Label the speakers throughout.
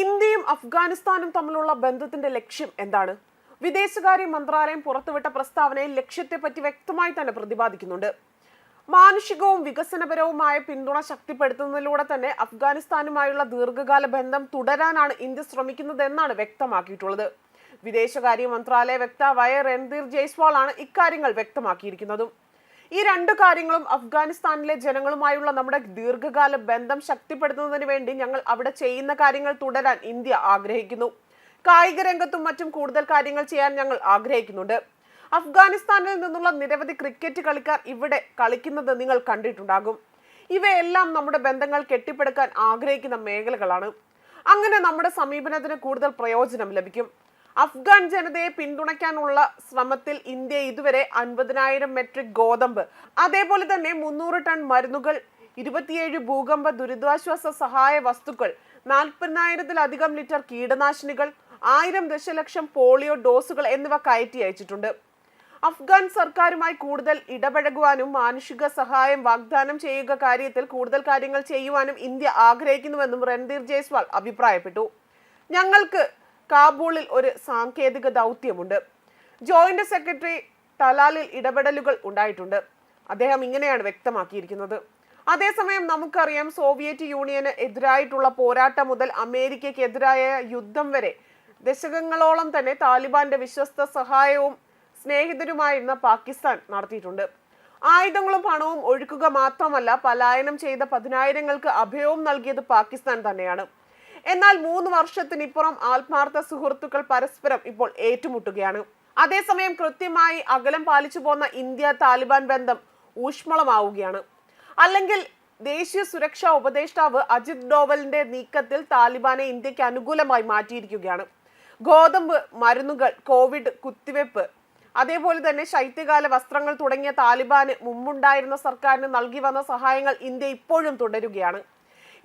Speaker 1: ഇന്ത്യയും അഫ്ഗാനിസ്ഥാനും തമ്മിലുള്ള ബന്ധത്തിന്റെ ലക്ഷ്യം എന്താണ്? വിദേശകാര്യ മന്ത്രാലയം പുറത്തുവിട്ട പ്രസ്താവനയിൽ ലക്ഷ്യത്തെപ്പറ്റി വ്യക്തമായി തന്നെ പ്രതിപാദിക്കുന്നുണ്ട്. മാനുഷികവും വികസനപരവുമായ പിന്തുണ ശക്തിപ്പെടുത്തുന്നതിലൂടെ തന്നെ അഫ്ഗാനിസ്ഥാനുമായുള്ള ദീർഘകാല ബന്ധം തുടരാനാണ് ഇന്ത്യ ശ്രമിക്കുന്നതെന്നാണ് വ്യക്തമാക്കിയിട്ടുള്ളത്. വിദേശകാര്യ മന്ത്രാലയ വക്താവായ രൺധീർ ജയ്സ്വാൾ ആണ് ഇക്കാര്യങ്ങൾ വ്യക്തമാക്കിയിരിക്കുന്നതും. ഈ രണ്ട് കാര്യങ്ങളും അഫ്ഗാനിസ്ഥാനിലെ ജനങ്ങളുമായുള്ള നമ്മുടെ ദീർഘകാല ബന്ധം ശക്തിപ്പെടുത്തുന്നതിന് വേണ്ടി ഞങ്ങൾ അവിടെ ചെയ്യുന്ന കാര്യങ്ങൾ തുടരാൻ ഇന്ത്യ ആഗ്രഹിക്കുന്നു. കായിക രംഗത്തും മറ്റും കൂടുതൽ കാര്യങ്ങൾ ചെയ്യാൻ ഞങ്ങൾ ആഗ്രഹിക്കുന്നുണ്ട്. അഫ്ഗാനിസ്ഥാനിൽ നിന്നുള്ള നിരവധി ക്രിക്കറ്റ് കളിക്കാർ ഇവിടെ കളിക്കുന്നത് നിങ്ങൾ കണ്ടിട്ടുണ്ടാകും. ഇവയെല്ലാം നമ്മുടെ ബന്ധങ്ങൾ കെട്ടിപ്പടുക്കാൻ ആഗ്രഹിക്കുന്ന മേഖലകളാണ്. അങ്ങനെ നമ്മുടെ സമീപനത്തിന് കൂടുതൽ പ്രയോജനം ലഭിക്കും. അഫ്ഗാൻ ജനതയെ പിന്തുണയ്ക്കാനുള്ള ശ്രമത്തിൽ ഇന്ത്യ ഇതുവരെ അൻപതിനായിരം മെട്രിക് ഗോതമ്പ് അതേപോലെ തന്നെ മുന്നൂറ് ടൺ മരുന്നുകൾ ഇരുപത്തിയേഴ് ഭൂകമ്പ ദുരിതാശ്വാസ സഹായ വസ്തുക്കൾ നാൽപ്പതിനായിരത്തിലധികം ലിറ്റർ കീടനാശിനികൾ ആയിരം ദശലക്ഷം പോളിയോ ഡോസുകൾ എന്നിവ കയറ്റി അയച്ചിട്ടുണ്ട്. അഫ്ഗാൻ സർക്കാരുമായി കൂടുതൽ ഇടപഴകുവാനും മാനുഷിക സഹായം വാഗ്ദാനം ചെയ്യുക കാര്യത്തിൽ കൂടുതൽ കാര്യങ്ങൾ ചെയ്യുവാനും ഇന്ത്യ ആഗ്രഹിക്കുന്നുവെന്നും രൺധീർ ജയ്സ്വാൾ അഭിപ്രായപ്പെട്ടു. ഞങ്ങൾക്ക് കാബൂളിൽ ഒരു സാങ്കേതിക ദൗത്യമുണ്ട്. ജോയിന്റ് സെക്രട്ടറി തലാലിൽ ഇടപെടലുകൾ ഉണ്ടായിട്ടുണ്ട്. അദ്ദേഹം ഇങ്ങനെയാണ് വ്യക്തമാക്കിയിരിക്കുന്നത്. അതേസമയം നമുക്കറിയാം സോവിയറ്റ് യൂണിയന് എതിരായിട്ടുള്ള പോരാട്ടം മുതൽ അമേരിക്കയ്ക്കെതിരായ യുദ്ധം വരെ ദശകങ്ങളോളം തന്നെ താലിബാന്റെ വിശ്വസ്ത സഹായവും സ്നേഹിതരുമായിരുന്ന പാകിസ്ഥാൻ നടത്തിയിട്ടുണ്ട്. ആയുധങ്ങളും പണവും ഒഴുക്കുക മാത്രമല്ല പലായനം ചെയ്ത പതിനായിരങ്ങൾക്ക് അഭയവും നൽകിയത് പാകിസ്ഥാൻ തന്നെയാണ്. എന്നാൽ മൂന്ന് വർഷത്തിനിപ്പുറം ആത്മാർത്ഥ സുഹൃത്തുക്കൾ പരസ്പരം ഇപ്പോൾ ഏറ്റുമുട്ടുകയാണ്. അതേസമയം കൃത്യമായി അകലം പാലിച്ചു പോന്ന ഇന്ത്യ താലിബാൻ ബന്ധം ഊഷ്മളമാവുകയാണ്. അല്ലെങ്കിൽ ദേശീയ സുരക്ഷാ ഉപദേഷ്ടാവ് അജിത് ഡോവലിന്റെ നീക്കത്തിൽ താലിബാനെ ഇന്ത്യയ്ക്ക് അനുകൂലമായി മാറ്റിയിരിക്കുകയാണ്. ഗോതമ്പ് മരുന്നുകൾ കോവിഡ് കുത്തിവെപ്പ് അതേപോലെ തന്നെ ശൈത്യകാല വസ്ത്രങ്ങൾ തുടങ്ങിയ താലിബാന് മുമ്പുണ്ടായിരുന്ന സർക്കാരിന് നൽകി വന്ന സഹായങ്ങൾ ഇന്ത്യ ഇപ്പോഴും തുടരുകയാണ്.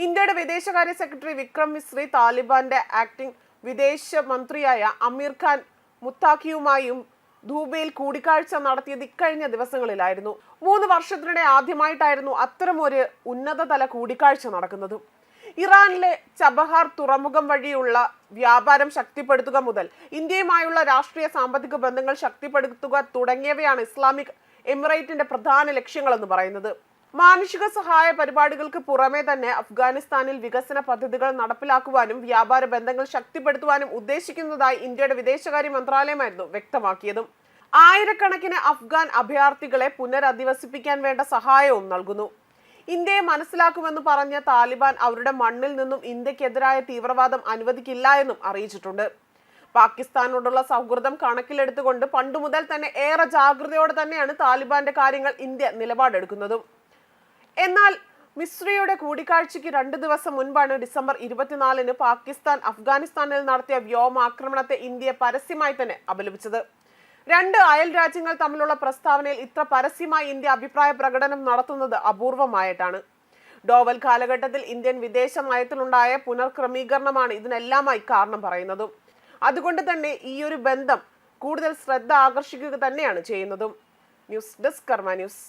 Speaker 1: ഇന്ത്യയുടെ വിദേശകാര്യ സെക്രട്ടറി വിക്രം മിശ്രി താലിബാന്റെ ആക്ടിംഗ് വിദേശ മന്ത്രിയായ അമീർ ഖാൻ മുത്താഖിയുമായും ധൂബയിൽ കൂടിക്കാഴ്ച നടത്തിയത് ഇക്കഴിഞ്ഞ ദിവസങ്ങളിലായിരുന്നു. മൂന്ന് വർഷത്തിനിടെ ആദ്യമായിട്ടായിരുന്നു അത്തരമൊരു ഉന്നതതല കൂടിക്കാഴ്ച നടക്കുന്നത്. ഇറാനിലെ ചബഹാർ തുറമുഖം വഴിയുള്ള വ്യാപാരം ശക്തിപ്പെടുത്തുക മുതൽ ഇന്ത്യയുമായുള്ള രാഷ്ട്രീയ സാമ്പത്തിക ബന്ധങ്ങൾ ശക്തിപ്പെടുത്തുക തുടങ്ങിയവയാണ് ഇസ്ലാമിക് എമിറേറ്റിന്റെ പ്രധാന ലക്ഷ്യങ്ങളെന്ന് പറയുന്നത്. മാനുഷിക സഹായ പരിപാടികൾക്ക് പുറമെ തന്നെ അഫ്ഗാനിസ്ഥാനിൽ വികസന പദ്ധതികൾ നടപ്പിലാക്കുവാനും വ്യാപാര ബന്ധങ്ങൾ ശക്തിപ്പെടുത്തുവാനും ഉദ്ദേശിക്കുന്നതായി ഇന്ത്യയുടെ വിദേശകാര്യ മന്ത്രാലയമായിരുന്നു വ്യക്തമാക്കിയതും. ആയിരക്കണക്കിന് അഫ്ഗാൻ അഭയാർത്ഥികളെ പുനരധിവസിപ്പിക്കാൻ വേണ്ട സഹായവും നൽകുന്നു. ഇന്ത്യയെ മനസ്സിലാക്കുമെന്ന് പറഞ്ഞ താലിബാൻ അവരുടെ മണ്ണിൽ നിന്നും ഇന്ത്യക്കെതിരായ തീവ്രവാദം അനുവദിക്കില്ല എന്നും അറിയിച്ചിട്ടുണ്ട്. പാകിസ്ഥാനോടുള്ള സൗഹൃദം കണക്കിലെടുത്തുകൊണ്ട് പണ്ടുമുതൽ തന്നെ ഏറെ ജാഗ്രതയോടെ തന്നെയാണ് താലിബാന്റെ കാര്യങ്ങൾ ഇന്ത്യ നിലപാടെടുക്കുന്നതും. എന്നാൽ മിശ്രയുടെ കൂടിക്കാഴ്ചയ്ക്ക് രണ്ട് ദിവസം മുൻപാണ് ഡിസംബർ ഇരുപത്തിനാലിന് പാകിസ്ഥാൻ അഫ്ഗാനിസ്ഥാനിൽ നടത്തിയ വ്യോമാക്രമണത്തെ ഇന്ത്യ പരസ്യമായി തന്നെ അപലപിച്ചത്. രണ്ട് അയൽ രാജ്യങ്ങൾ തമ്മിലുള്ള പ്രസ്താവനയിൽ ഇത്ര പരസ്യമായി ഇന്ത്യ അഭിപ്രായ പ്രകടനം നടത്തുന്നത് അപൂർവമായിട്ടാണ്. ഡോവൽ കാലഘട്ടത്തിൽ ഇന്ത്യൻ വിദേശ നയത്തിലുണ്ടായ പുനർക്രമീകരണമാണ് ഇതിനെല്ലാമായി കാരണം പറയുന്നതും. അതുകൊണ്ട് തന്നെ ഈ ഒരു ബന്ധം കൂടുതൽ ശ്രദ്ധ ആകർഷിക്കുക തന്നെയാണ് ചെയ്യുന്നതും. News desk Karma news.